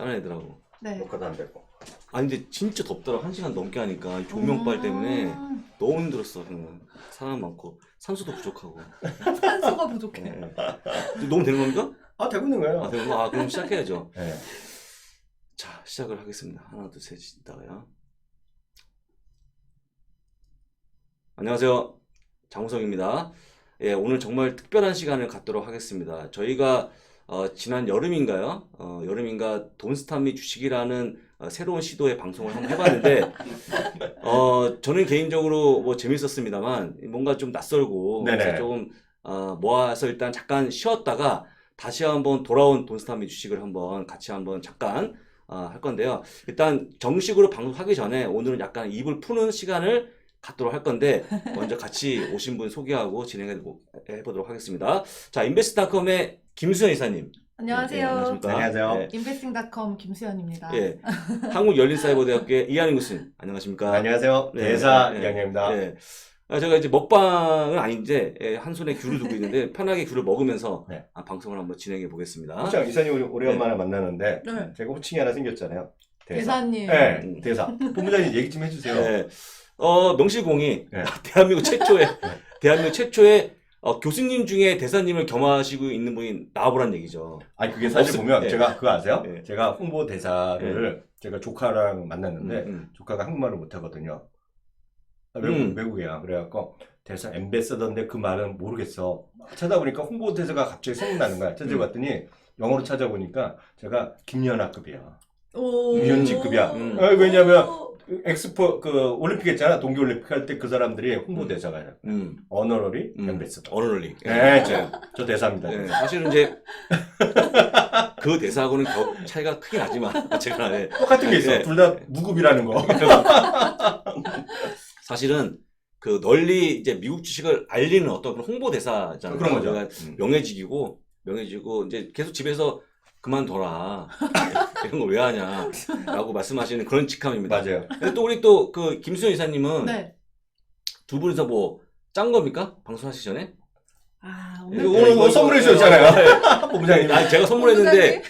다른 애들하고. 네. 녹화도 안 되고. 아니 근데 진짜 덥더라. 한 시간 넘게 하니까 이 조명빨 때문에 음, 너무 힘들었어. 그냥 사람 많고 산소도 부족하고. 산소가 부족해. 예, 예. 너무 되는 겁니까? 아 되고 있는 거예요. 아, 되는 거? 아 그럼 시작해야죠. 네. 자 시작을 하겠습니다. 하나 둘셋 있다가요. 안녕하세요. 장우성입니다. 예, 오늘 정말 특별한 시간을 갖도록 하겠습니다. 저희가 어, 지난 여름인가요? 어, 여름인가 돈스탑 및 주식이라는 어, 새로운 시도의 방송을 한번 해봤는데 어, 저는 개인적으로 뭐 재밌었습니다만 뭔가 좀 낯설고 네네. 그래서 조금 어, 모아서 일단 잠깐 쉬었다가 다시 한번 돌아온 돈스탑 및 주식을 한번 같이 한번 잠깐 어, 할 건데요. 일단 정식으로 방송하기 전에 오늘은 약간 입을 푸는 시간을 갖도록 할 건데 먼저 같이 오신 분 소개하고 진행해 보- 해보도록 하겠습니다. 자, 인베스트닷컴의 김수현 이사님. 안녕하세요. 예, 안녕하십니까? 안녕하세요. 예, 인베스팅닷컴 김수현입니다. 예. 한국 열린 사이버대학교의 이한희 교수님. 안녕하십니까? 안녕하세요. 네, 대사 네, 이양입니다. 예. 아, 제가 이제 먹방은 아닌데 예, 한 손에 귤을 두고 있는데 편하게 귤을 먹으면서 네. 아, 방송을 한번 진행해 보겠습니다. 호칭 이사님 우리 오래간만에 만났는데 네. 제가 호칭이 하나 생겼잖아요. 대사님. 네, 음. 대사. 본부장님 얘기 좀 해주세요. 예. 어, 명실공히 네. 대한민국 최초의 대한민국 최초의 어, 교수님 중에 대사님을 겸하시고 있는 분이 나와보란 얘기죠. 아니 그게 사실 없습- 보면 예. 제가 그거 아세요? 예. 제가 홍보 대사를 제가 조카랑 만났는데 음, 음. 조카가 한국말을 못하거든요. 아, 외국, 음. 외국이야. 그래갖고 대사 엠베서더인데 그 말은 모르겠어. 찾아보니까 홍보 대사가 갑자기 생각나는 거야. 찾아봤더니 영어로 찾아보니까 제가 김연아급이야. 오. 유연직급이야. 음. 아, 왜냐면 그 엑스포 그 올림픽 했잖아. 동계 올림픽 할 때 그 사람들이 홍보 대사가요. 음, 어너러리 음. 엠베서더. 어른리. 네, 저, 저 대사입니다. 예, 사실은 이제 그 대사하고는 겨- 차이가 크게 나지만 제가 예, 똑같은 게 있어. 네. 둘 다 무급이라는 거. 사실은 그 널리 이제 미국 주식을 알리는 어떤 그런 홍보 대사잖아요. 그런 거죠. 그러니까 음. 명예직이고 명예직이고 이제 계속 집에서 그만둬라 이런 거 왜 하냐라고 말씀하시는 그런 직함입니다. 맞아요. 근데 또 우리 또 그 김수현 이사님은 네. 두 분이서 뭐 짠 겁니까? 방송하시기 전에? 아, 이거 오늘 오늘 뭐 선물해 주셨잖아요. 본부장님. 아, 제가 선물했는데?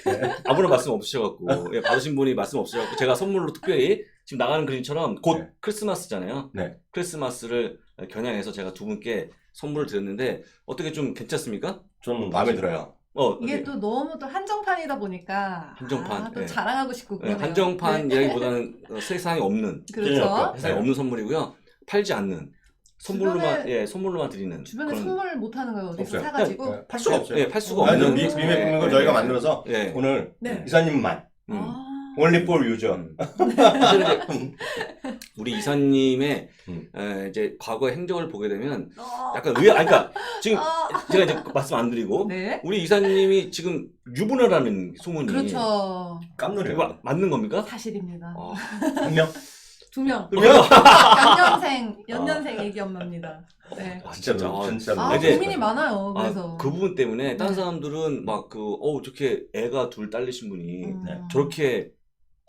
아무런 말씀 없으셔갖고 예, 받으신 분이 말씀 없으셔갖고 제가 선물로 특별히 지금 나가는 그림처럼 곧 네. 크리스마스잖아요. 네. 크리스마스를 겨냥해서 제가 두 분께 선물을 드렸는데 어떻게 좀 괜찮습니까? 저는 마음에 들어요. 어, 이게 네. 또 너무 또 한정판이다 보니까 한정판, 아, 또 네. 자랑하고 싶고 예, 그러네요. 한정판 네. 이야기보다는 어, 세상에 없는 그렇죠. 세상에 네. 없는 선물이고요. 팔지 않는 선물로만 주변에- 예 선물로만 드리는 주변에 그런- 선물 못 하는 거예요. 어디서 없어요. 사가지고. 네, 팔 수가 없어요. 예, 팔 수가 아니, 없는 미, 거. 비밀 예, 품는 거 예, 저희가 예. 만들어서 예. 오늘 네. 이사님만 음. 아. Only for user. 음. 사실 이제 우리 이사님의 음. 에, 이제 과거의 행적을 보게 되면 어. 약간 의아, 아니, 그러니까 지금 아. 제가 이제 말씀 안 드리고 네. 우리 이사님이 지금 유부녀라는 소문이 그렇죠. 깜놀해요. 맞는 겁니까? 사실입니다. 어. 한 명? 두 명. 두 명? 연년생, 연년생 애기 엄마입니다. 네. 아, 진짜로, 진짜. 아, 진짜로. 아, 이제- 고민이 많아요. 그래서. 아, 그 부분 때문에 다른 네. 사람들은 막 그 어우 저렇게 애가 둘 딸리신 분이 음. 네. 저렇게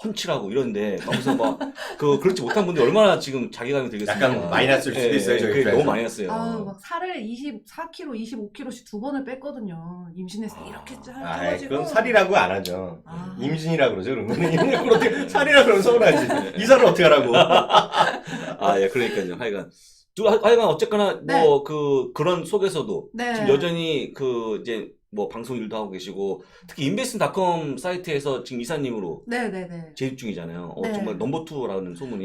헌칠하고 이런데 거기서 막그 그렇지 못한 분들 얼마나 지금 자괴감이 들겠습니까? 약간 마이너스일 수도 있어요, 저희 그게 입장에서. 너무 마이너스예요. 아우, 막 살을 24kg, 25kg씩 두 번을 뺐거든요. 임신해서 아. 이렇게 짜- 아, 쪄가지고. 그건 살이라고 안 하죠. 아. 임신이라 그러죠. 그런 거는 어떻게 살이라 그러면 서운하지. 이사를 어떻게 하라고. 아, 예, 그러니까요. 하여간. 두, 하- 하여간 어쨌거나 네. 뭐 그 그런 속에서도 네. 지금 여전히 그 이제 뭐 방송 일도 하고 계시고 특히 인베스트닷컴 사이트에서 지금 이사님으로 네네네. 재입 중이잖아요. 어, 네. 정말 넘버 투라는 소문이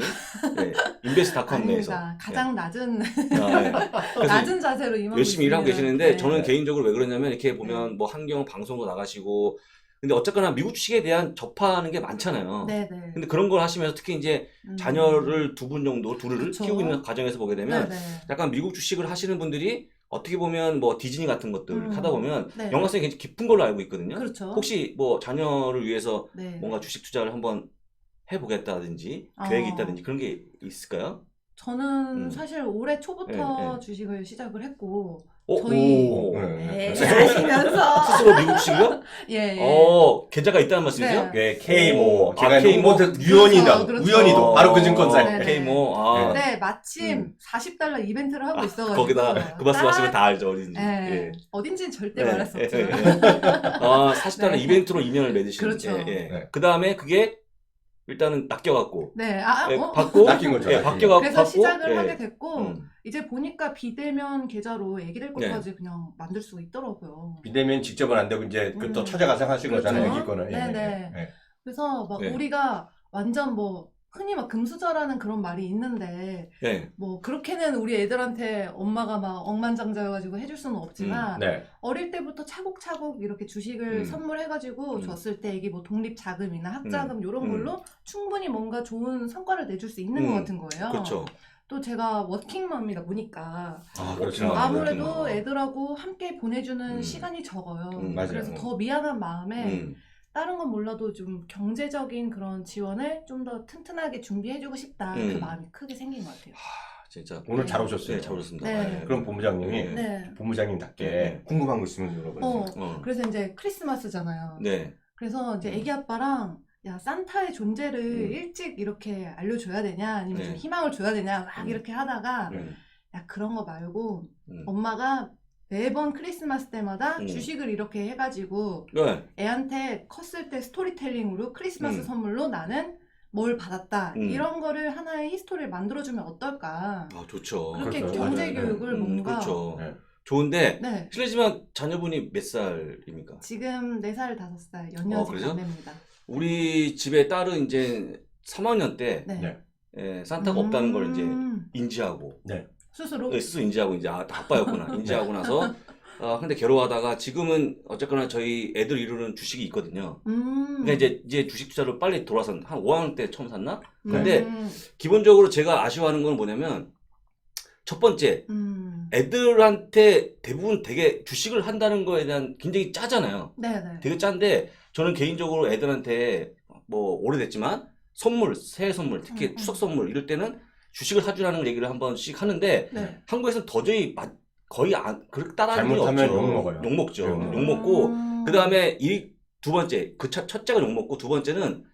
네, 인베스트닷컴 내에서 아닙니다. 가장 낮은, 아, 예. 그래서 낮은 자세로 임하고 열심히 일하고 있습니다. 계시는데 네. 저는 개인적으로 왜 그러냐면 이렇게 보면 뭐 한경 방송도 나가시고 근데 어쨌거나 미국 주식에 대한 접하는 게 많잖아요. 네네. 근데 그런 걸 하시면서 특히 이제 음. 자녀를 두 분 정도 둘을 그쵸. 키우고 있는 과정에서 보게 되면 네네. 약간 미국 주식을 하시는 분들이 어떻게 보면 뭐 디즈니 같은 것들 음. 하다 보면 네. 연관성이 굉장히 깊은 걸로 알고 있거든요. 그렇죠. 혹시 뭐 자녀를 위해서 네. 뭔가 주식 투자를 한번 해보겠다든지 어. 계획이 있다든지 그런 게 있을까요? 저는 음. 사실 올해 초부터 네, 네. 주식을 시작을 했고 어? 저희- 오. 네. 네, 하시면서 스스로 미국 식이요? 예, 예. 어, 계좌가 있다는 말씀이세요? 네. 예, K모 아, 제가 K모? 홍보대 우연히도 그렇죠. 우연히도 바로 그 네, 증권사에 네. K모, 아. 네, 마침 음. 40달러 이벤트를 하고 있어가지고 거기다 그 말씀 하시면 다 알죠, 어딘지. 예. 예. 어딘지는 절대 네, 말할 수 예, 없죠. 예, 예. 아, 40달러 네. 이벤트로 인연을 맺으시는 그렇죠. 예, 예. 네. 그 다음에 그게 일단은 낚여갖고, 네, 아, 예, 어? 받고, 낚인 거죠, 예, 낚인 바뀌어갖고, 그래서 받고, 시작을 예. 하게 됐고 음. 이제 보니까 비대면 계좌로 애기 될 네. 것까지 그냥 만들 수가 있더라고요. 비대면 직접은 안 되고 이제 그 또 음. 찾아가서 하신 거잖아요, 그렇죠. 여기 거는. 예, 네네. 예, 예. 그래서 막 네. 우리가 완전 뭐 흔히 막 금수저라는 그런 말이 있는데 예. 뭐 그렇게는 우리 애들한테 엄마가 막 억만장자여가지고 해줄 수는 없지만 네. 어릴 때부터 차곡차곡 이렇게 주식을 음. 선물해가지고 음. 줬을 때 이게 뭐 독립 자금이나 학자금 이런 음. 걸로 충분히 뭔가 좋은 성과를 내줄 수 있는 음. 것 같은 거예요. 그렇죠. 또 제가 워킹맘이다 보니까 아, 그렇죠. 아무래도. 애들하고 함께 보내주는 음. 시간이 적어요. 음. 그래서 더 미안한 마음에 음. 다른 건 몰라도 좀 경제적인 그런 지원을 좀 더 튼튼하게 준비해주고 싶다 그 음. 마음이 크게 생긴 것 같아요. 하, 진짜. 오늘 잘 오셨어요. 네, 잘 오셨습니다. 네. 그럼 본부장님이 네. 네. 본부장님답게 네. 궁금한 거 있으면 물어보세요. 어, 어. 그래서 이제 크리스마스잖아요. 네. 그래서 이제 음. 애기 아빠랑 야 산타의 존재를 음. 일찍 이렇게 알려줘야 되냐 아니면 좀 네. 희망을 줘야 되냐 막 음. 이렇게 하다가 네. 야 그런 거 말고 음. 엄마가 매번 크리스마스 때마다 음. 주식을 이렇게 해가지고 네. 애한테 컸을 때 스토리텔링으로 크리스마스 음. 선물로 나는 뭘 받았다 음. 이런 거를 하나의 히스토리를 만들어주면 어떨까 아, 좋죠. 그렇게 그렇죠. 경제 맞아요. 교육을 음, 뭔가 그렇죠. 네. 좋은데, 네 실례지만 자녀분이 몇 살입니까? 지금 4살 5살 어, 연년생 그러죠? 자매입니다 우리 집에 딸은 이제 3학년 때 네. 네. 예, 산타가 없다는 걸 이제 음. 인지하고 스스로 예, 스스로 인지하고 이제 아, 아빠였구나 인지하고 나서 아 근데 괴로워하다가 지금은 어쨌거나 저희 애들 이루는 주식이 있거든요. 음. 그러니까 이제 이제 주식 투자를 빨리 돌아서 한 5학년 때 처음 샀나? 근데 음. 기본적으로 제가 아쉬워하는 건 뭐냐면 첫 번째 음. 애들한테 대부분 되게 주식을 한다는 거에 대한 굉장히 짜잖아요. 네네. 되게 짠데 저는 개인적으로 애들한테 뭐 오래됐지만 선물, 새해 선물, 특히 음, 음. 추석 선물 이럴 때는 주식을 사주라는 얘기를 한 번씩 하는데 네. 한국에서는 도저히 마- 거의 안 그렇게 따라하는 잘못하면 없죠. 욕 먹어요. 욕 먹죠. 욕욕 먹어요. 먹고 음. 그 다음에 이 두 번째 그 첫, 첫째가 욕 먹고 두 번째는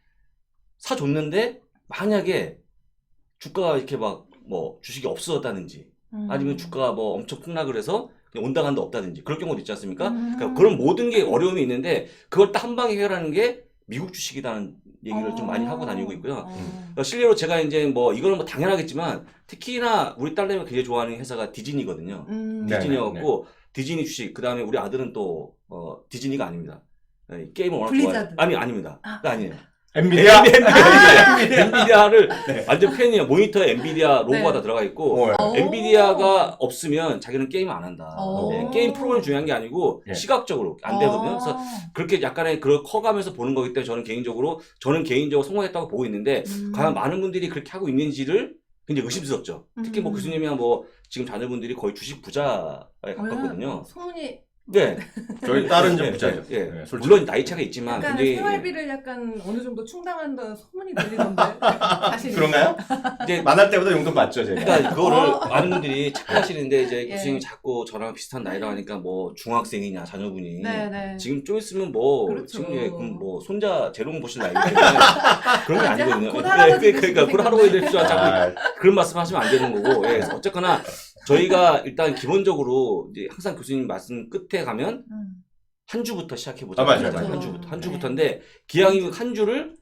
사줬는데 만약에 주가가 이렇게 막 뭐 주식이 없어졌다든지 음. 아니면 주가가 뭐 엄청 폭락을 해서 그냥 온당한다 없다든지 그럴 경우도 있지 않습니까? 음. 그러니까 그런 모든 게 어려움이 있는데 그걸 딱 한 방에 해결하는 게 미국 주식이라는 얘기를 좀 많이 하고 다니고 있고요. 어. 그러니까 실례로 제가 이제 뭐 이거는 뭐 당연하겠지만 특히나 우리 딸내미가 굉장히 좋아하는 회사가 디즈니거든요. 음. 네. 디즈니였고 디즈니 주식 그 다음에 우리 아들은 또 어, 디즈니가 아닙니다. 네, 게임을 워낙 블리자드. 좋아해요. 아니 아닙니다. 아. 그거 아니에요. 엔비디아. 아! 엔비디아를 네. 완전 팬이에요. 모니터에 엔비디아 로고가 네. 다 들어가 있고 어, 어. 엔비디아가 없으면 자기는 게임 안 한다. 어. 네, 게임 프로그램이 중요한 게 아니고 예. 시각적으로 안 되거든요. 그래서 어. 그렇게 약간의 그걸 커가면서 보는 거기 때문에 저는 개인적으로 저는 개인적으로 성공했다고 보고 있는데 음. 과연 많은 분들이 그렇게 하고 있는지를 굉장히 의심스럽죠. 특히 뭐 음. 교수님이야 뭐 지금 자녀분들이 거의 주식 부자에 가깝거든요. 어, 소문이 네. 저희 딸은 좀 예, 부자죠. 예, 예. 네, 솔직히. 물론 나이 차가 있지만 약간 굉장히 생활비를 약간 어느 정도 충당한다는 소문이 들리던데 사실 그런가요? 이제 만날 때보다 용돈 받죠, 제가. 그러니까 그거를 어. 많은 분들이 착각하시는데 이제 예. 교수님이 자꾸 저랑 비슷한 나이라 하니까 뭐 중학생이냐 자녀분이 네 네 지금 좀 있으면 뭐 그렇죠. 지금 예, 그럼 뭐 손자 재롱 보실 나이기 때문에 그런 게 이제 아니거든요. 곧 할아버지 예, 그러니까 되실 곧 할아버지 될 줄 알고 아, 그런 말씀 하시면 안 되는 거고. 예, 그래서 어쨌거나 저희가 일단 기본적으로 이제 항상 교수님 말씀 끝에 가면 음. 한 주부터 시작해 보자. 아, 맞아요, 맞아요. 한 주부터 한 네. 주부터인데 기왕이 한 주를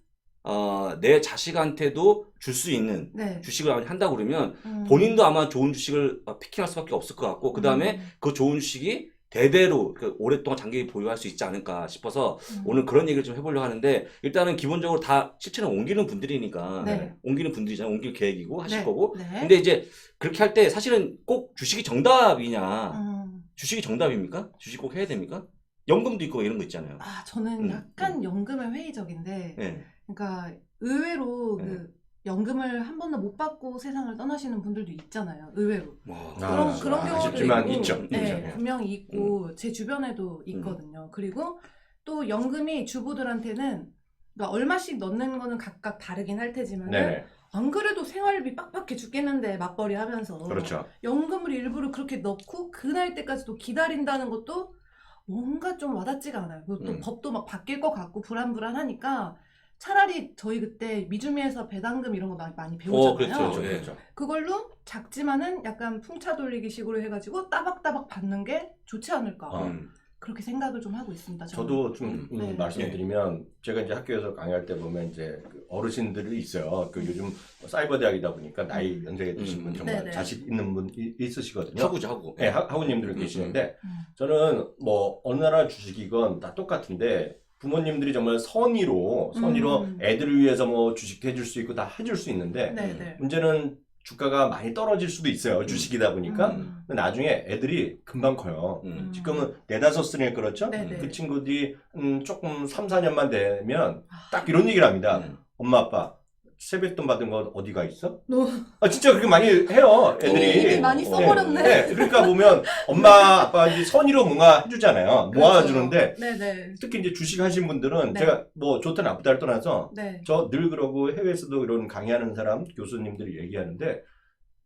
어, 내 자식한테도 줄 수 있는 네. 주식을 한다 그러면 음. 본인도 아마 좋은 주식을 어, 피킹할 수밖에 없을 것 같고 그 다음에 음. 그 좋은 주식이 대대로 그 오랫동안 장기 보유할 수 있지 않을까 싶어서 음. 오늘 그런 얘기를 좀 해보려고 하는데 일단은 기본적으로 다 실체는 옮기는 분들이니까 네. 옮기는 분들이잖아요. 옮길 계획이고 하실 네. 거고. 네. 근데 이제 그렇게 할 때 사실은 꼭 주식이 정답이냐? 음. 주식이 정답입니까? 주식 꼭 해야 됩니까? 연금도 있고 이런 거 있잖아요. 아 저는 음, 약간 연금에 회의적인데 네. 그러니까 의외로 네. 그 연금을 한 번도 못 받고 세상을 떠나시는 분들도 있잖아요. 의외로. 와. 그런 아, 그런 경우도 아쉽지만 있고, 있죠. 네, 있죠. 예. 분명히 있고 제 주변에도 있거든요. 그리고 또 연금이 주부들한테는 그러니까 얼마씩 넣는 거는 각각 다르긴 할 테지만. 안 그래도 생활비 빡빡해 죽겠는데 맞벌이 하면서 그렇죠. 연금을 일부러 그렇게 넣고 그 나이 때까지 또 기다린다는 것도 뭔가 좀 와닿지가 않아요. 그리고 또 음. 법도 막 바뀔 것 같고 불안불안하니까 차라리 저희 그때 미주미에서 배당금 이런 거 많이, 많이 배우잖아요. 어, 그렇죠, 그렇죠. 예. 그렇죠. 그걸로 작지만은 약간 풍차 돌리기 식으로 해가지고 따박따박 받는 게 좋지 않을까 어. 음. 그렇게 생각을 좀 하고 있습니다. 저는. 저도 좀 음. 음, 네. 말씀드리면 제가 이제 학교에서 강의할 때 보면 이제 그 어르신들이 있어요. 그 요즘 사이버 대학이다 보니까 나이 연세가 드신 음. 분 정말 네네. 자식 있는 분 이- 있으시거든요. 하고죠 하고. 네, 하- 학우님들 음, 계시는데 음. 저는 뭐 어느 나라 주식이건 다 똑같은데 부모님들이 정말 선의로 선의로 음. 애들을 위해서 뭐 주식 해줄 수 있고 다 해줄 수 있는데 네네. 문제는 주가가 많이 떨어질 수도 있어요. 주식이다 보니까 음. 근데 나중에 애들이 금방 커요. 음. 지금은 네다섯 살에 그렇죠? 네네. 그 친구들이 음, 조금 3, 4년만 되면 아. 딱 이런 얘기를 합니다. 음. 엄마 아빠 세뱃돈 받은 거 어디가 있어? 너무 아 진짜 그렇게 많이 해요 애들이. 이미 많이 써버렸네. 네, 그러니까 보면 엄마 아빠 이제 선의로 뭔가 해주잖아요. 모아주는데 그렇죠. 네네. 특히 이제 주식 하신 분들은 네. 제가 뭐 좋다 나쁘다를 떠나서 네. 저 늘 그러고 해외에서도 이런 강의하는 사람 교수님들이 얘기하는데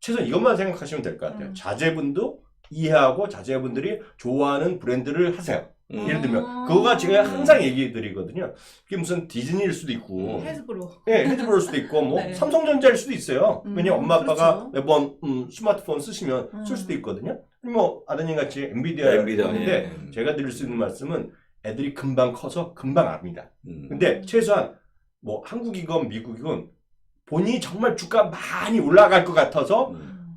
최소한 이것만 생각하시면 될 것 같아요. 음. 자제분도 이해하고 자제분들이 좋아하는 브랜드를 하세요. 음. 예를 들면 음. 그거가 제가 항상 얘기해 드리거든요. 그게 무슨 디즈니일 수도 있고 헤즈브로. 예, 핸드브로일 수도 있고 뭐 네. 삼성전자일 수도 있어요. 음, 왜냐면 엄마 아빠가 그렇죠. 매번 음, 스마트폰 쓰시면 음. 쓸 수도 있거든요. 뭐 아드님 같이 엔비디아 엔비디아, 있는데 예. 제가 드릴 수 있는 말씀은 애들이 금방 커서 금방 압니다. 음. 근데 최소한 뭐 한국이건 미국이건 본인이 정말 주가 많이 올라갈 것 같아서 음.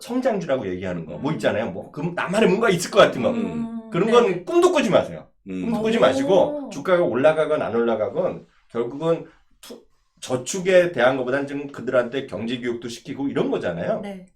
성장주라고 얘기하는 거 뭐 있잖아요. 뭐그 나만의 뭔가 있을 것 같은 거 음. 그런 네. 건 꿈도 꾸지 마세요. 음. 꿈도 꾸지 오. 마시고 주가가 올라가건 안 올라가건 결국은 투- 저축에 대한 것보다는 좀 그들한테 경제 교육도 시키고 이런 거잖아요. 네.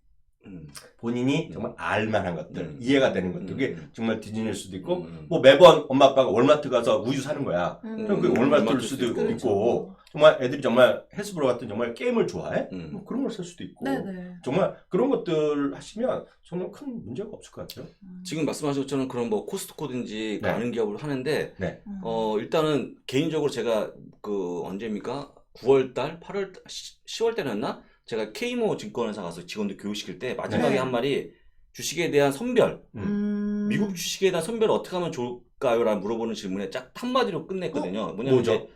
음. 본인이 정말 알만한 것들, 음. 이해가 되는 것들, 그게 음. 정말 디즈니일 수도 있고, 음. 뭐 매번 엄마 아빠가 월마트 가서 우유 사는 거야. 음. 그럼 그게 음. 월마트일 월마트일 수도 수도 있고, 그렇죠. 정말 애들이 정말 헬스브로 같은 정말 게임을 좋아해? 음. 뭐 그런 걸 살 수도 있고, 네네. 정말 그런 것들 하시면 정말 큰 문제가 없을 것 같아요. 음. 지금 말씀하신 것처럼 그런 뭐 코스트코든지 네. 많은 기업을 하는데 음. 어 일단은 개인적으로 제가 그 언제입니까? 9월달, 8월, 10월 때였나? 제가 K모 증권회사 가서 직원들 교육시킬 때 마지막에 네. 한 말이 주식에 대한 선별, 음. 미국 주식에 대한 선별을 어떻게 하면 좋을까요? 라는 물어보는 질문에 딱 한마디로 끝냈거든요. 뭐냐면 뭐죠? 이제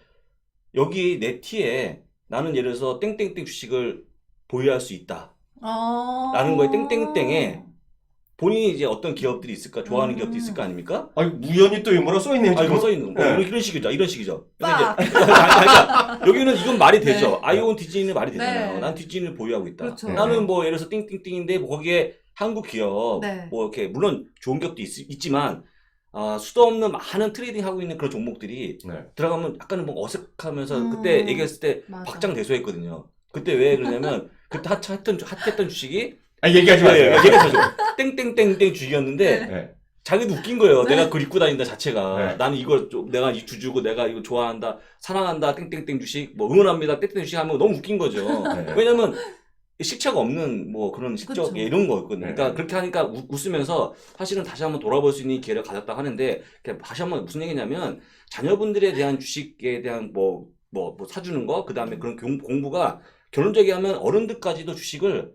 여기 내 티에 나는 예를 들어서 땡땡땡 주식을 보유할 수 있다. 아. 라는 거에 땡땡땡에 본인이 이제 어떤 기업들이 있을까, 좋아하는 음. 기업도 있을 거 아닙니까? 아니, 우연히 또 뭐라 써 있네요, 아, 지금. 이거 써 있는 거. 네. 이런, 식이죠. 이런 식이죠. 빡. 이제 그러니까 여기는 이건 말이 되죠. 네. 아이온 디즈니는 말이 되잖아요. 네. 난 디즈니를 보유하고 있다. 그렇죠. 나는 뭐 예를 들어서 띵띵띵인데 뭐 거기에 한국 기업 네. 뭐 이렇게 물론 좋은 기업도 있, 지만 아, 수도 없는 많은 트레이딩 하고 있는 그런 종목들이 네. 들어가면 약간은 뭐 어색하면서 음. 그때 얘기했을 때 맞아. 박장대소했거든요. 그때 왜 그러냐면 그때 핫, 핫했던 핫했던 주식이 아, 얘기하지 예, 마세요. 예, 얘기했죠. 땡땡땡땡 주식이었는데 네. 자기도 웃긴 거예요. 네. 내가 그걸 입고 다닌다 자체가. 네. 나는 이걸 좀 내가 이 주주고 내가 이거 좋아한다, 사랑한다, 땡땡땡 주식, 뭐 응원합니다, 땡땡 주식 하면 너무 웃긴 거죠. 네. 왜냐면 실체가 없는 뭐 그런 실적 그쵸. 이런 거였거든요. 네. 그러니까 그렇게 하니까 웃, 웃으면서 사실은 다시 한번 돌아볼 수 있는 기회를 가졌다 하는데 다시 한번 무슨 얘기냐면 자녀분들에 대한 주식에 대한 뭐 뭐, 뭐 사주는 거, 그 다음에 그런 공- 공부가 결론적이 하면 어른들까지도 주식을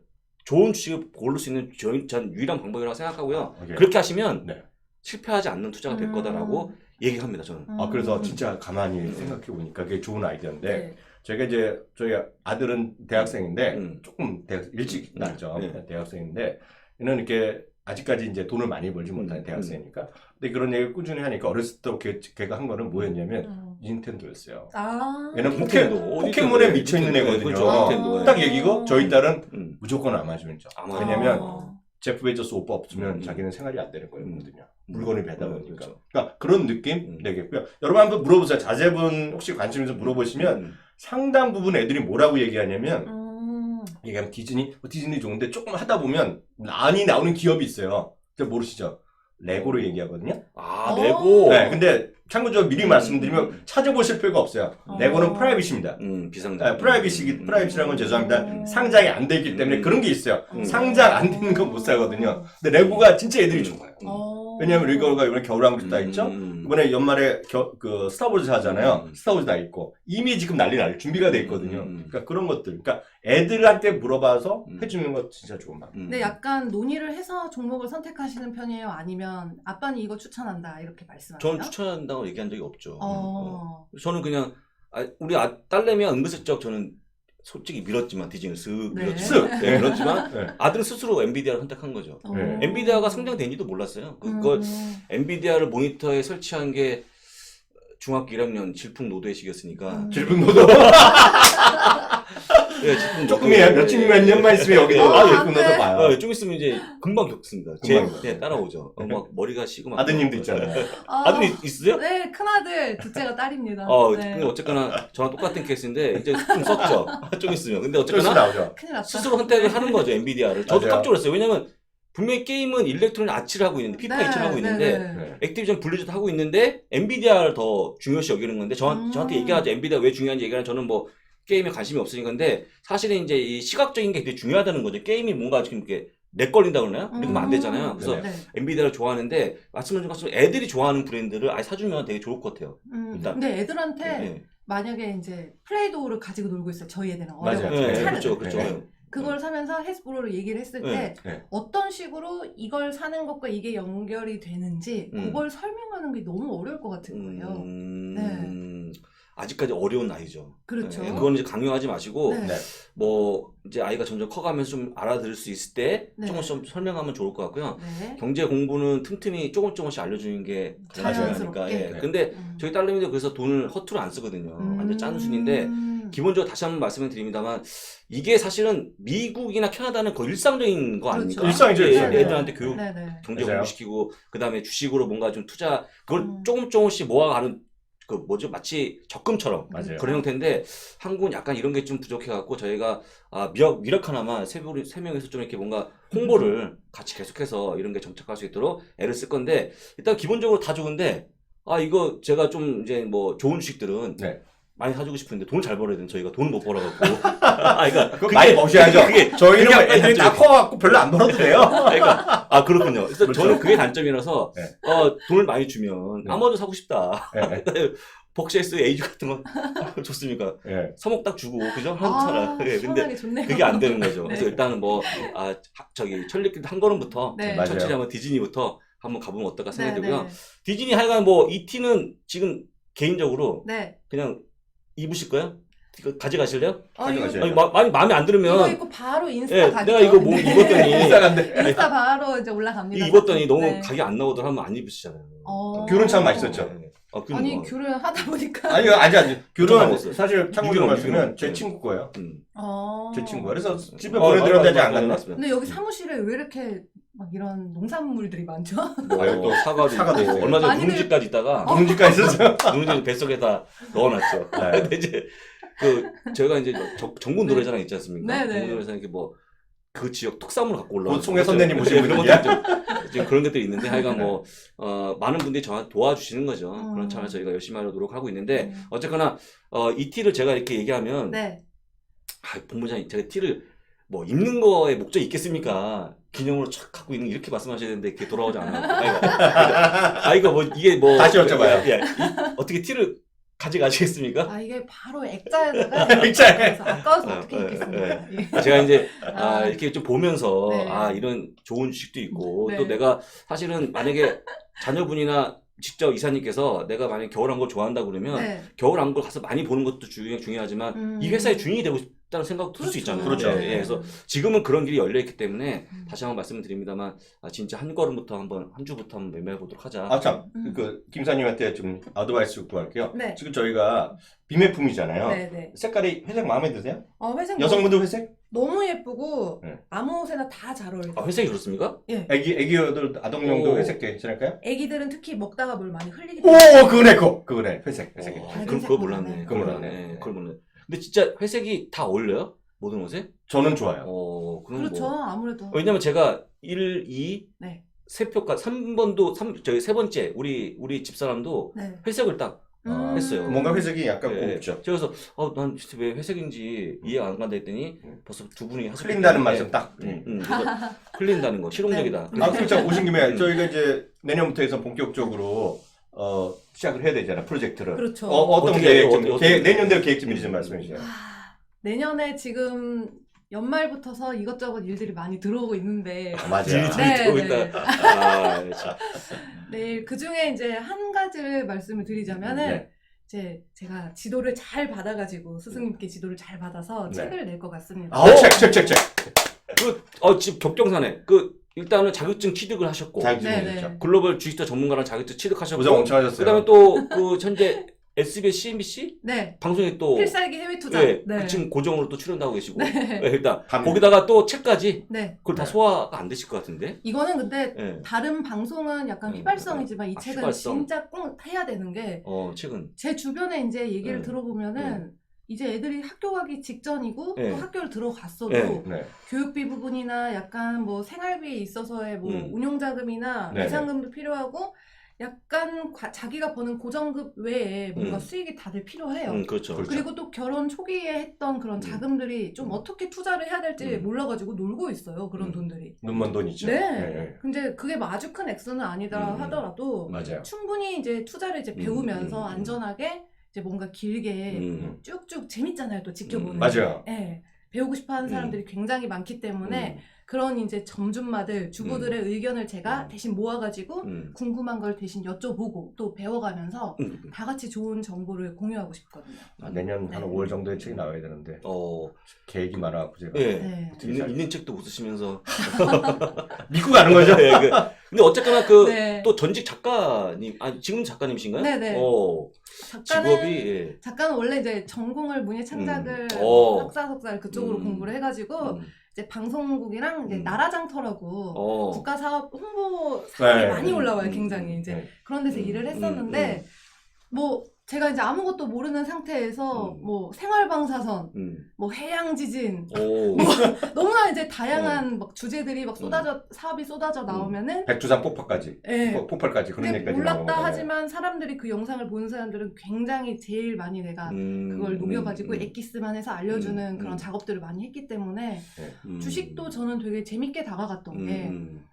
좋은 주식을 고를 수 있는 저- 전 유일한 방법이라고 생각하고요. 오케이. 그렇게 하시면 네. 실패하지 않는 투자가 될 음. 거다라고 얘기합니다, 저는. 음. 아, 그래서 진짜 가만히 생각해 보니까 그게 좋은 아이디어인데, 네. 제가 이제 저희 아들은 대학생인데 음. 조금 대학, 일찍 음. 났죠. 네. 대학생인데 얘는 이렇게 아직까지 이제 돈을 많이 벌지 못하는 음. 대학생이니까. 근데 그런 얘기를 꾸준히 하니까 어렸을 때 걔, 걔가 한 거는 뭐였냐면 음. 닌텐도였어요. 아. 얘는 포켓, 포켓몬에 닌텐도. 미쳐 있는 닌텐도. 애거든요. 그렇죠, 닌텐도. 딱 얘기고 저희 딸은 음. 무조건 아마존이죠. 아마존. 왜냐면 아. 제프 베조스 오빠 없으면 음. 자기는 생활이 안 되는 음. 거거든요. 물건이 배다 음, 보니까. 그렇죠. 그러니까 그런 느낌 음. 되겠고요. 여러분 한번 물어보세요. 자제분 혹시 관심 있어 물어보시면 음. 상당 부분 애들이 뭐라고 얘기하냐면 음. 얘기하면 디즈니 어, 디즈니 좋은데 조금 하다 보면 많이 나오는 기업이 있어요. 근데 모르시죠? 레고로 얘기하거든요. 아, 어. 레고. 네, 근데 참고적으로 미리 음. 말씀드리면 찾아보실 필요가 없어요. 어. 레고는 프라이빗입니다. 음, 비상장. 네, 프라이빗이 음. 프라이빗이라는 건 죄송합니다. 음. 상장이 안 되기 때문에 음. 그런 게 있어요. 음. 상장 안 되는 건 못 사거든요. 근데 레고가 진짜 애들이 좋아요. 음. 어. 왜냐면 리거가 이번에 겨울왕국 다 있죠. 음. 이번에 연말에 겨, 그 스타워즈 하잖아요. 음. 스타워즈 다 있고 이미 지금 난리 날 준비가 돼 있거든요. 음. 그러니까 그런 것들. 그러니까 애들한테 물어봐서 음. 해주는 거 진짜 좋은. 음. 근데 약간 논의를 해서 종목을 선택하시는 편이에요? 아니면 아빠는 이거 추천한다 이렇게 말씀하세요? 저는 추천한다고 얘기한 적이 없죠. 어. 어. 저는 그냥 아, 우리 아, 딸내미 은근슬쩍 저는 솔직히 밀었지만 디즈니를 쓱 네. 밀었지만 네, 밀었지만 네. 아들은 스스로 엔비디아를 선택한 거죠. 어. 네. 엔비디아가 성장된지도 몰랐어요. 그걸 음. 엔비디아를 모니터에 설치한 게 중학교 1학년 질풍노도의 시기였으니까 음. 질풍노도 예, 질풍노도. 조금이에요. 며칠 몇 년만 있으면 여기도 어, 아, 안 질풍노도 돼. 봐요. 어, 좀 있으면 이제 금방 겪습니다. 제, 금방 네, 따라오죠. 어, 막 머리가 시고 막 아드님도 있잖아요. 아, 아들이 있으세요? 네, 큰아들, 둘째가 딸입니다. 어, 네. 근데 어쨌거나 저랑 똑같은 케이스인데 이제 좀 썼죠. 좀 있으면. 근데 어쨌거나 나오죠. 큰일 났다. 스스로 선택을 하는 거죠 엔비디아를. 저도 맞아요. 깜짝 놀랐어요. 왜냐면 분명히 게임은 일렉트로닉 아치를 하고 있는데 피파 네, 이치를 하고 네, 있는데 네. 네. 액티비전 블리즈도 하고 있는데 엔비디아를 더 중요시 여기는 건데 저, 음. 저한테 얘기하죠. 엔비디아 왜 중요한지 얘기하면 저는 뭐 게임에 관심이 없으니까 근데 사실은 이제 이 시각적인 게 되게 중요하다는 거죠. 게임이 뭔가 지금 이렇게 렉 걸린다 그러나요? 이러면 안 되잖아요. 그래서 네. 네. 엔비디아를 좋아하는데 말씀하신 것처럼 애들이 좋아하는 브랜드를 아예 사주면 되게 좋을 것 같아요. 음, 일단. 근데 애들한테 네. 만약에 이제 플레이도우를 가지고 놀고 있어요. 저희 애들은. 어려워. 네, 차를. 그렇죠, 그렇죠. 네. 그걸 사면서 헬스브로를 얘기를 했을 네, 때 네. 어떤 식으로 이걸 사는 것과 이게 연결이 되는지 음. 그걸 설명하는 게 너무 어려울 것 같은 거예요. 음, 아직까지 어려운 나이죠. 그렇죠. 네, 그거는 이제 강요하지 마시고 네. 네. 뭐 이제 아이가 점점 커가면서 좀 알아들을 수 있을 때 네. 조금씩 좀 설명하면 좋을 것 같고요. 네. 경제 공부는 틈틈이 조금 조금씩 알려주는 게 가장 중요하니까. 자연스럽게. 예. 네. 근데 음. 저희 딸내미도 그래서 돈을 허투루 안 쓰거든요. 완전 짠순인데 음. 기본적으로 다시 한번 말씀을 드립니다만 이게 사실은 미국이나 캐나다는 거의 일상적인 거 아닙니까? 그렇죠. 일상이죠, 예, 일상이죠. 애들한테 교육 네네. 경제 맞아요. 공부시키고 그다음에 주식으로 뭔가 좀 투자 그걸 음. 조금 조금씩 모아가는 그 뭐죠 마치 적금처럼 맞아요. 그런 형태인데 한국은 약간 이런 게 좀 부족해갖고 저희가 아 미력 미력 하나만 세, 분- 세 명에서 좀 이렇게 뭔가 홍보를 같이 계속해서 이런 게 정착할 수 있도록 애를 쓸 건데 일단 기본적으로 다 좋은데 아 이거 제가 좀 이제 뭐 좋은 주식들은 네. 많이 사주고 싶은데 돈을 잘 벌어야 되는 저희가 돈을 못 벌어갖고 아 그러니까 그거 많이 버셔야죠. 그게 저희는 그게 애들이 다 단점이죠. 커갖고 별로 안 벌어도 돼요. 그러니까 아 그렇군요. 그래서 그렇죠. 저는 그게 단점이라서 네. 어, 돈을 많이 주면 네. 아마도 사고 싶다. 네. 복시에스 에이즈 같은 거 좋습니까? 네. 서목 딱 주고 그죠? 한 아, 차라. 예, 근데 시원하게 좋네요. 그게 안 되는 거죠. 네. 그래서 일단은 뭐 아, 저기 천리길 한 걸음부터 네. 맞아요. 천천히 한번 디즈니부터 한번 가보면 어떨까 생각이 네, 들고요. 네. 디즈니 하여간 뭐 이티는 지금 개인적으로 네. 그냥 입으실 거예요? 이거 가져가실래요? 어, 가져가셔야죠. 이거, 아니, 마, 많이 마음에 안 이거 들으면 입고 바로 인스타 예, 가죠. 내가 이거 뭐 네. 입었더니. 인스타 바로 이제 올라갑니다. 이 입었더니 너무 네. 각이 안 나오더라 하면 안 입으시잖아요. 어. 귤은 참 맛있었죠. 네. 아, 귤은 아니 뭐. 귤을 하다 보니까. 아니. 좀 귤은 남았어요. 사실 참고로 유기농, 말씀은 유기농. 제 네. 친구 거예요. 음. 어. 제 친구가. 그래서 집에 어, 보내드렸는데 아직 어, 안 어. 맞습니다. 근데 여기 사무실에 왜 이렇게 막 이런 농산물들이 많죠? 뭐, 아유, 또 사과도, 사과도 있고 있어요. 얼마 전에 많이들- 누룽지까지 있다가 누룽지까지 있었어요. 누룽지 뱃속에다 넣어놨죠. 네. 근데 이제 그 저희가 이제 정, 정군 노래자랑 있지 않습니까? 네, 네. 정군 노래자랑 이렇게 뭐 그 지역 특산물을 갖고 올라오는 거죠. 선배님 모신 이런? 것들 좀, 좀 그런 것들이 있는데 하여간 뭐 어, 많은 분들이 저한테 도와주시는 거죠. 음. 그런 차원에서 저희가 열심히 하려 노력하고 있는데 음. 어쨌거나 어, 이 티를 제가 이렇게 얘기하면 네. 아, 본부장님, 제가 티를 뭐 입는 거에 목적이 있겠습니까? 기념으로 촥 갖고 있는 이렇게 말씀하셔야 되는데 그게 돌아오지 않아요. 아, 이거 뭐 이게 뭐 다시 여쭤봐요. 예, 예. 이- 어떻게 티를 가져가시겠습니까? 아 이게 바로 액자에다가 액자에. 그래서 아까워서 아, 어떻게 예, 입겠습니까? 예. 제가 이제 아, 아. 이렇게 좀 보면서 네. 아 이런 좋은 주식도 있고 네. 또 내가 사실은 만약에 자녀분이나 직접 이사님께서 내가 만약에 겨울왕국 좋아한다 그러면 네. 겨울왕국 가서 많이 보는 것도 중요, 중요하지만 음. 이 회사의 주인이 되고 싶 다는 생각 들수 있잖아요. 그렇죠. 예, 예. 그래서 지금은 그런 길이 열려 있기 때문에 음. 다시 한번 말씀을 드립니다만 아, 진짜 한 걸음부터 한번 한 주부터 한번 매매해 보도록 하자. 아, 참. 음. 그, 김사님한테 좀 아드바이스 구할게요. 네. 지금 저희가 비매품이잖아요. 네 네. 색깔이 회색 마음에 드세요? 어 회색 여성분들 회색? 너무 예쁘고 네. 아무 옷에나 다 잘 어울려. 아, 회색이 그렇습니까? 애기, 애기들, 아동용도 오. 회색 괜찮을까요? 애기들은 특히 먹다가 물 많이 흘리기 오, 때문에. 그거네, 그거. 그거네. 회색, 회색. 어, 밝은 그, 그거 몰랐네. 그거. 몰랐네. 그걸 몰랐네. 근데 진짜 회색이 다 어울려요? 모든 옷에? 저는 좋아요. 어, 그럼 그렇죠. 뭐. 아무래도. 왜냐면 제가 1, 2, 네. 세 표가 3번도 3 저희 세 번째 우리 우리 집사람도 네. 회색을 딱 아, 했어요. 뭔가 회색이 약간 예. 곱죠. 제가 그래서 어, 난 진짜 왜 회색인지 이해가 안 간다 했더니 음. 벌써 두 분이 하셨기 때문에 말씀 딱. 음, 음, 그래서 흘린다는 거 실용적이다. 네. 아, 그렇죠. 오신 김에 음. 저희가 이제 내년부터 해서 본격적으로 어, 시작을 해야 되잖아, 프로젝트를. 그렇죠. 어, 어떤 어떻게 계획 해요? 좀, 어떻게- 계획, 내년대로 계획 좀 미리 좀 말씀해 주세요. 아, 내년에 지금 연말부터서 이것저것 일들이 많이 들어오고 있는데 맞아요. 질질 네, 네. 있다. 아, 참. 네, 그 중에 이제 한 가지를 말씀을 드리자면은 네. 이제 제가 지도를 잘 받아가지고 스승님께 지도를 잘 받아서 네. 책을 낼 것 같습니다. 아, 책, 책, 책, 책. 그, 어, 지금 격정사네. 그, 일단은 자격증 취득을 하셨고, 자격증이 네, 네. 글로벌 주식자 전문가랑 자격증 취득하셨고, 고생 엄청 하셨어요. 그 다음에 또, 그, 현재 SBS, CNBC? 네, 방송에 또, 필살기 해외 투자. 예, 네. 그 지금 고정으로 또 출연하고 계시고, 네. 예, 일단, 감- 거기다가 또 책까지, 네, 그걸 다 네. 소화가 안 되실 것 같은데? 이거는 근데 예. 다른 방송은 약간 음, 휘발성이지만 이 아, 책은 휘발성. 진짜 꼭 해야 되는 게 어, 책은. 제 주변에 이제 얘기를 음. 들어보면은 이제 애들이 학교 가기 직전이고 네. 또 학교를 들어갔어도 네. 네. 교육비 부분이나 약간 뭐 생활비에 있어서의 뭐 음. 운용자금이나 네네. 비상금도 필요하고 약간 과- 자기가 버는 고정급 외에 뭔가 음. 수익이 다들 필요해요. 음, 그렇죠. 그렇죠. 그리고 또 결혼 초기에 했던 그런 음. 자금들이 좀 음. 어떻게 투자를 해야 될지 음. 몰라가지고 놀고 있어요. 그런 음. 돈들이. 눈먼 돈 있죠. 네. 네. 근데 그게 뭐 아주 큰 액수는 아니다 음. 하더라도 맞아요. 충분히 이제 투자를 이제 음, 배우면서 음, 음. 안전하게 이제 뭔가 길게 음. 쭉쭉 재밌잖아요. 또 지켜보는. 음, 맞아요. 예. 배우고 싶어 하는 음. 사람들이 굉장히 많기 때문에 음. 그런 이제 점주마들, 주부들의 의견을 제가 음. 대신 모아가지고 음. 궁금한 걸 대신 여쭤보고 또 배워가면서 음. 다 같이 좋은 정보를 공유하고 싶거든요. 아, 내년 한 네. 5월 정도에 책이 나와야 되는데 어, 계획이 많아갖고 제가 예. 네. 어떻게 있는, 잘- 있는 책도 못 쓰시면서. 믿고 가는 거죠. 예, 그, 근데 어쨌거나 그, 네. 또 전직 작가님, 아니, 지금 작가님이신가요? 네 네. 어, 작가는 직업이, 예. 작가는 원래 이제 전공을 문예 창작을 음. 어. 학사 석사를 그쪽으로 음. 공부를 해가지고 음. 이제 방송국이랑 이제 음. 나라장터라고 어. 국가 사업 홍보 사업이 네. 많이 올라와요. 음. 굉장히 이제 네. 그런 데서 음, 일을 음, 했었는데 뭐 제가 이제 아무것도 모르는 상태에서 음. 뭐 생활방사선, 음. 뭐 해양 지진 오. 너무나 이제 다양한 음. 막 주제들이 막 쏟아져 사업이 쏟아져 나오면은 백두산 폭발까지. 예. 폭- 폭발까지 그런 근데 얘기까지 몰랐다 나오거든요. 하지만 사람들이 그 영상을 보는 사람들은 굉장히 제일 많이 내가 음, 그걸 녹여가지고 음, 엑기스만 해서 알려주는 음, 그런 음. 작업들을 많이 했기 때문에 음. 주식도 저는 되게 재밌게 다가갔던 음, 게 음,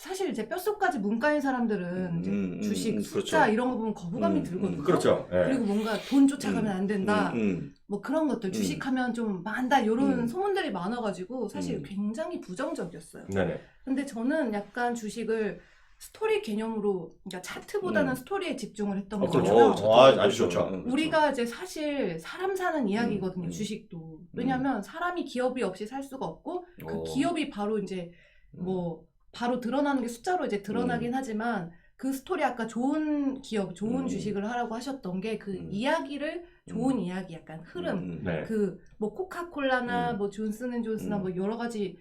사실 이제 뼛속까지 문과인 사람들은 이제 음, 음, 주식 음, 숫자 그렇죠. 이런 거 보면 거부감이 음, 들거든요. 음, 그렇죠. 예. 그리고 뭔가 돈 쫓아가면 안 된다. 음, 음. 뭐 그런 것들 주식하면 좀 많다 이런 음. 소문들이 많아가지고 사실 음. 굉장히 부정적이었어요. 네네. 근데 저는 약간 주식을 스토리 개념으로 그러니까 차트보다는 음. 스토리에 집중을 했던 어, 그렇죠. 거예요. 어, 아, 아주 좋죠. 음, 그렇죠. 우리가 이제 사실 사람 사는 이야기거든요. 음. 주식도 왜냐하면 사람이 기업이 없이 살 수가 없고 그 어. 기업이 바로 이제 음. 뭐 바로 드러나는 게 숫자로 이제 드러나긴 하지만 그 스토리 아까 좋은 기업, 좋은 음. 주식을 하라고 하셨던 게 그 음. 이야기를 좋은 이야기 약간 흐름 음, 네. 그 뭐 코카콜라나 음. 뭐 존슨앤존스나 음. 뭐 여러 가지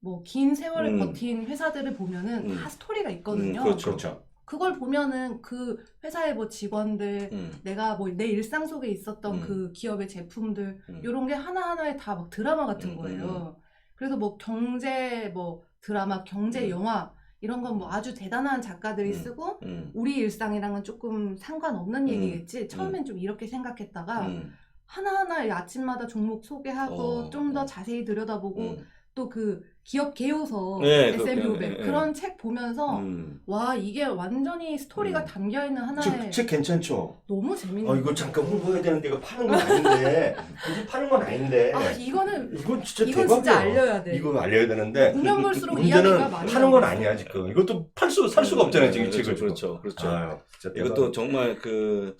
뭐 긴 세월을 음. 버틴 회사들을 보면은 음. 다 스토리가 있거든요. 음, 그렇죠. 그렇죠. 그걸 보면은 그 회사의 뭐 직원들 음, 내가 뭐 내 일상 속에 있었던 음. 그 기업의 제품들 음. 이런 게 하나 하나에 다 막 드라마 같은 음, 거예요. 그래서 뭐 경제 뭐 드라마, 경제 음. 영화 이런 건 뭐 아주 대단한 작가들이 음. 쓰고 음, 우리 일상이랑은 조금 상관없는 음. 얘기겠지. 처음엔 좀 이렇게 생각했다가 음, 하나하나 아침마다 종목 소개하고 어, 좀더 어. 자세히 들여다보고 음, 또 그 기업 개요서 네, 그, 그, 500 예, 예. 그런 책 보면서 음. 와 이게 완전히 스토리가 음. 담겨 있는 하나의 책, 책 괜찮죠? 너무 재밌는 어, 이거 잠깐 홍보해야 되는데 이거 파는 건 아닌데. 굳이 파는 건 아닌데. 아 이거는 이건 진짜 이건 대박이야. 진짜 알려야 돼. 이거 알려야 되는데. 보면 볼수록 이야기가 문제는 많이 파는 건 나오고 아니야 지금. 이것도 팔수살 수가 없잖아요 지금 이 책을. 그렇죠, 그렇죠, 그렇죠. 아유, 진짜 이것도. 정말 그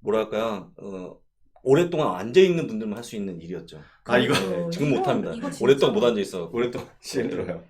뭐랄까요, 어, 오랫동안 앉아 있는 분들만 할 수 있는 일이었죠. 아, 이거- 네, 지금 이거- 못 합니다. 이거 진짜- 오랫동안 못 앉아 있어. 오랫동안 힘들어요.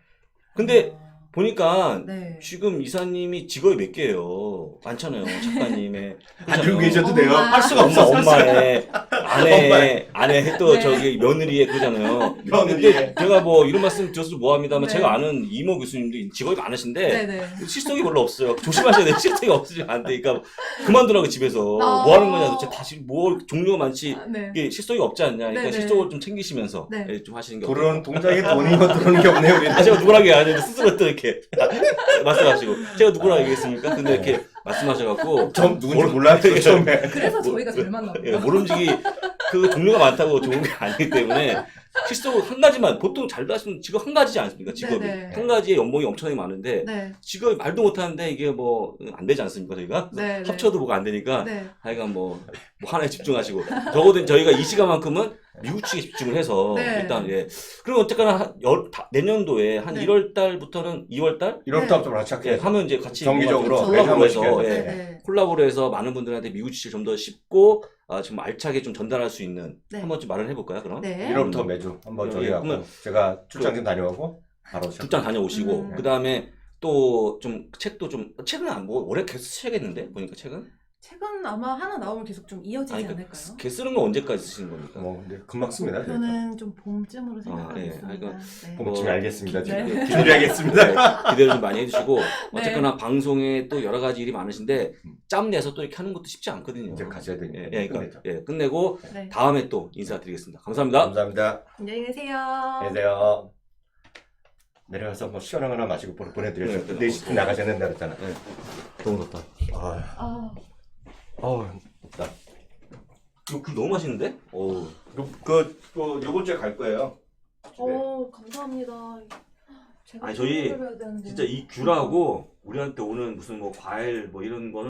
근데 아, 보니까 네. 지금 이사님이 직업이 몇 개예요? 많잖아요. 작가님의 안 들고 계셔도 돼요. 엄마. 할 수가 엄마, 없어. 엄마의 아내. 아내 또 네. 저기 며느리의 그잖아요. 며느리의. 근데 제가 뭐 이런 말씀 드려서 뭐합니다만 네. 제가 아는 이모 교수님도 직업이 많으신데 네네. 실속이 별로 없어요. 조심하셔야 돼요. 실속이 없으면 안 되니까 그만두라고 집에서 어. 뭐 하는 거냐 도대체 다시 뭐 종류가 많지 아, 네. 이게 실속이 없지 않냐. 그러니까 네네. 실속을 좀 챙기시면서 네. 예, 좀 하시는 게 들어오는 동작에 돈이 뭐 들어오는 게 없네요. 우리. 아, 제가 누구랑 얘기하는데 스스로 또 이렇게 말씀하시고 제가 누구랑 얘기했습니까? 근데 이렇게 말씀하셔갖고 좀 누군지 모르- 몰랐어요 처음에. 그래서 저희가 잘 만나 예, 봐요. 모름지기 그 종류가 많다고 좋은 게 아니기 때문에 실제로 한 가지만 보통 잘 하시는 직업 한 가지지 않습니까? 직업이 네네. 한 가지에 연봉이 엄청나게 많은데 네, 직업이 말도 못하는데 이게 뭐 안 되지 않습니까 저희가? 네, 네. 합쳐도 뭐가 안 되니까 네, 하여간 뭐, 뭐 하나에 집중하시고 적어도 저희가 이 시간만큼은 미국 측에 집중을 해서 네. 일단 예 그럼 어쨌거나 한 열, 다- 내년도에 한 네. 1월 달부터는 2월 달 1월부터 같이 예, 할게요. 하면 이제 같이 정기적으로 매주 한 콜라보해서 번씩 예. 네, 네. 콜라보를 해서 많은 분들한테 미국 지식을 좀더 쉽고 아, 좀 알차게 좀 전달할 수 있는 네. 한번 좀 말을 해볼까요 그럼? 네. 1월부터 매주 한번 예, 저희 예, 하고 그러면 제가 출장 좀 다녀오고 바로 시작. 출장 다녀오시고 음. 그 다음에 또 좀 책도 좀 책은 안뭐 올해 계속 쓰셔야겠는데 보니까 책은 책은 아마 하나 나오면 계속 좀 이어지지 아니 않을까요? 그, 걔 쓰는 건 언제까지 쓰시는 겁니까? 뭐 근데 금방 씁니다. 저는 좀 봄쯤으로 생각하고 아, 예. 있습니다. 하여간 네. 봄쯤에 뭐, 알겠습니다. 기- 지금 네. 기다려야겠습니다. 네, 기대를 좀 많이 해주시고 네. 어쨌거나 방송에 또 여러 가지 일이 많으신데 짬 내서 또 이렇게 하는 것도 쉽지 않거든요. 이제 가셔야 되니까. 예, 예, 그러니까 끝내죠. 예, 끝내고 네. 다음에 또 인사드리겠습니다. 감사합니다. 감사합니다. 안녕히 계세요. 안녕히 계세요. 내려가서 뭐 시원한 거 하나 마시고 보내- 보내드려야죠. 네, 네. 네, 4시 나가셔야 된다 그랬잖아. 너무 좋다. 아, 아, 어우, 나. 이거 굴 너무 맛있는데? 오. 그, 그, 그, 요번 주에 갈 거예요. 어, 감사합니다. 제가 아니, 저희 되는데. 진짜 이 귤하고 우리한테 오는 무슨 뭐 과일 뭐 이런 거는